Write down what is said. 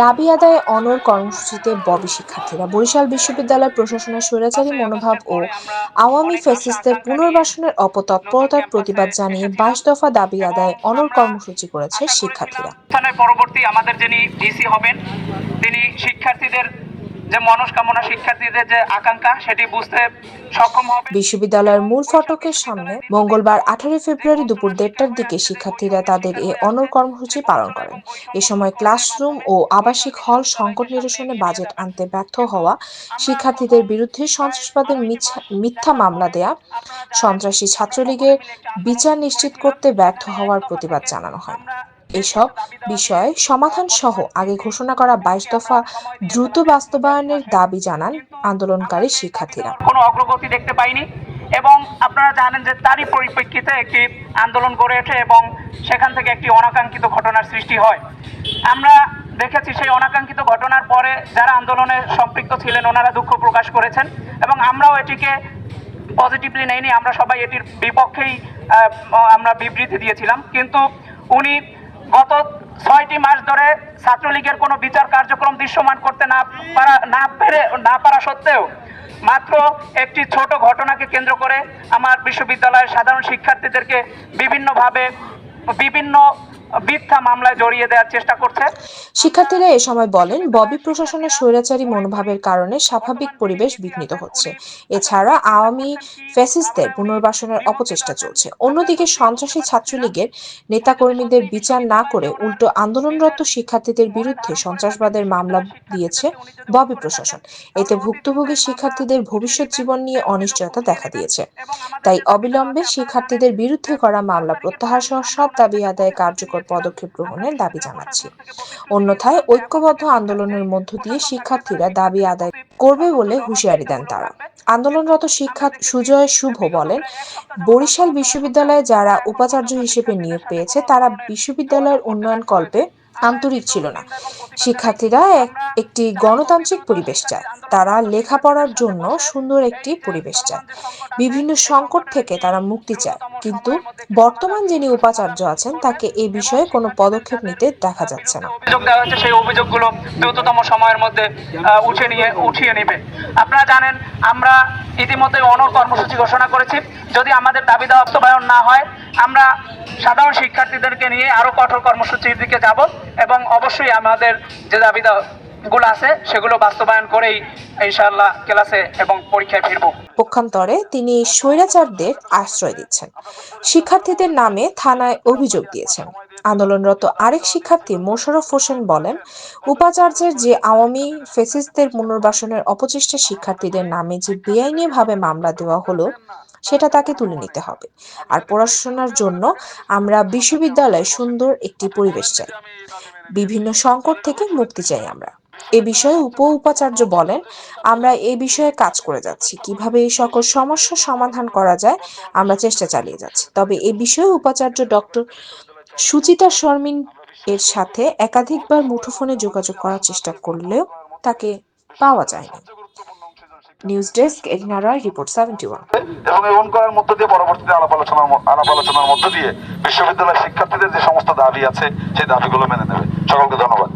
দাবি আদায়ে অনর কর্মসূচিতে ববি শিক্ষার্থীরা। বরিশাল বিশ্ববিদ্যালয় প্রশাসনের স্বৈরাচারী মনোভাব ও আওয়ামী ফ্যাসিস্টদের পুনর্বাসনের অপতৎপরতার প্রতিবাদ জানিয়ে বাইশ দফা দাবি আদায়ে অনর কর্মসূচি করেছে শিক্ষার্থীরা। পরবর্তী আমাদের যিনি ডিসি হবেন, তিনি শিক্ষার্থীদের যে মনস্কামনা শিক্ষার্থীদের যে আকাঙ্ক্ষা, সেটি বুঝতে সক্ষম হবে। বিশ্ববিদ্যালয়ের মূল ফটকের সামনে মঙ্গলবার আঠারোই ফেব্রুয়ারি দুপুর দেড়টার দিকে শিক্ষার্থীরা তাদের এই অনর কর্মসূচি পালন করেন। এ সময় ক্লাসরুম ও আবাসিক হল সংকট নিরসনে বাজেট আনতে ব্যর্থ হওয়া, শিক্ষার্থীদের বিরুদ্ধে সন্ত্রাসবাদের মিথ্যা মামলা দেয়া, সন্ত্রাসী ছাত্রলীগের বিচার নিশ্চিত করতে ব্যর্থ হওয়ার প্রতিবাদ জানানো হয়। এসব বিষয়ে সমাধান সহ আগে ঘোষণা করা বাইশ দফা দ্রুত বাস্তবায়নের দাবি জানান আন্দোলনকারী শিক্ষার্থীরা। কোনো অগ্রগতি দেখতে পাইনি এবং আপনারা জানেন যে তারই পরিপ্রেক্ষিতে একটি আন্দোলন গড়ে ওঠে এবং সেখান থেকে একটি অনাকাঙ্ক্ষিত ঘটনার সৃষ্টি হয়। আমরা দেখেছি সেই অনাকাঙ্ক্ষিত ঘটনার পরে যারা আন্দোলনে সম্পৃক্ত ছিলেন ওনারা দুঃখ প্রকাশ করেছেন এবং আমরাও এটিকে পজিটিভলি নেইনি, আমরা সবাই এটির বিপক্ষেই আমরা বিবৃতি দিয়েছিলাম। কিন্তু উনি গত ছয়টি মাস ধরে ছাত্রলীগের কোনো বিচার কার্যক্রম দৃশ্যমান করতে না পারা, না পেরে, না পারা সত্ত্বেও মাত্র একটি ছোট ঘটনাকে কেন্দ্র করে আমার বিশ্ববিদ্যালয়ের সাধারণ শিক্ষার্থীদেরকে বিভিন্নভাবে, বিভিন্ন মিথ্যা মামলায় জড়িয়ে দেওয়ার চেষ্টা করছে। শিক্ষার্থীরা এ সময় বলেন, ববি প্রশাসনের স্বৈরাচারী মনোভাবের কারণে স্বাভাবিক পরিবেশ বিঘ্নিত হচ্ছে। এছাড়া আওয়ামী ফ্যাসিস্টদের পুনর্বাসনের অপচেষ্টা চলছে। অন্যদিকে সন্ত্রাসী ছাত্রলীগের নেতাকর্মীদের বিচার না করে উল্টো আন্দোলনরত শিক্ষার্থীদের বিরুদ্ধে সন্ত্রাসবাদের মামলা দিয়েছে ববি প্রশাসন। এতে ভুক্তভোগী শিক্ষার্থীদের ভবিষ্যৎ জীবন নিয়ে অনিশ্চয়তা দেখা দিয়েছে। তাই অবিলম্বে শিক্ষার্থীদের বিরুদ্ধে করা মামলা প্রত্যাহার সহ সব দাবি আদায়ে কার্যকর পদক্ষেপ গ্রহণের দাবি জানাচ্ছি। অন্যথায় ঐক্যবদ্ধ আন্দোলনের মধ্য দিয়ে শিক্ষার্থীরা দাবি আদায় করবে বলে হুঁশিয়ারি দেন তারা। আন্দোলনরত শিক্ষা সুজয় শুভ বলেন বরিশাল বিশ্ববিদ্যালয়ে যারা উপাচার্য হিসেবে নিয়োগ পেয়েছে তারা বিশ্ববিদ্যালয়ের উন্নয়ন কল্পে আন্তরিক ছিল না। শিক্ষার্থীরা এক- একটি গণতান্ত্রিক পরিবেশ চায়। তারা লেখাপড়ার জন্য সুন্দর একটি পরিবেশ চায়। বিভিন্ন সংকট থেকে তারা মুক্তি চায়। কিন্তু বর্তমান যিনি উপাচার্য আছেন, তাকে এ বিষয়ে কোনো পদক্ষেপ নিতে দেখা যাচ্ছে না। অভিযোগ দেওয়া হয়েছে, সেই অভিযোগগুলো দ্রুততম সময়ের মধ্যে উঠে নিয়ে উঠিয়ে নেবে। আপনারা জানেন, আমরা ইতিমধ্যে অনর কর্মসূচি ঘোষণা করেছি। যদি আমাদের দাবি দেওয়া বাস্তবায়ন না হয়, আমরা সাধারণ শিক্ষার্থীদেরকে নিয়ে আরও কঠোর কর্মসূচির দিকে যাব। এবং অবশ্যই আমাদের যে দাবি গুলো আছে, সেগুলো বাস্তবায়ন করেই ইনশাআল্লাহ ক্লাসে এবং পরীক্ষায় ফিরবো। পক্ষান্তরে তিনি স্বৈরাচারদের আশ্রয় দিচ্ছেন। শিক্ষার্থীদের নামে থানায় অভিযোগ দিয়েছেন। আন্দোলনরত আরেক শিক্ষার্থী মোশারফ হোসেন বলেন, উপাচার্যের যে আওয়ামী ফেসিস্টদের পুনর্বাসনের অপচেষ্টা শিক্ষার্থীদের নামে যে বেআইনিভাবে মামলা দেওয়া হলো সেটা তাকে তুলে নিতে হবে। আর পড়াশোনার জন্য আমরা বিশ্ববিদ্যালয়ে সুন্দর একটি পরিবেশ চাই। বিভিন্ন সংকট থেকে মুক্তি চাই আমরা। এ বিষয়ে উপ উপাচার্য বলেন, আমরা এই বিষয়ে কাজ করে যাচ্ছি। কীভাবে এই সকল সমস্যা সমাধান করা যায়, আমরা চেষ্টা চালিয়ে যাচ্ছি। তবে এ বিষয়ে উপাচার্য ডক্টর সুচিতা শর্মিন এর সাথে একাধিকবার মুঠোফোনে যোগাযোগ করার চেষ্টা করলেও তাকে পাওয়া যায়নি। News desk Edina Roy report seventy one. এবং এই অনুকরণের মধ্য দিয়ে পরবর্তীতে আলাপ আলোচনার আলাপ আলোচনার মধ্য দিয়ে বিশ্ববিদ্যালয়ের শিক্ষার্থীদের যে সমস্ত দাবি আছে, সেই দাবিগুলো মেনে নেবে। সকলকে ধন্যবাদ।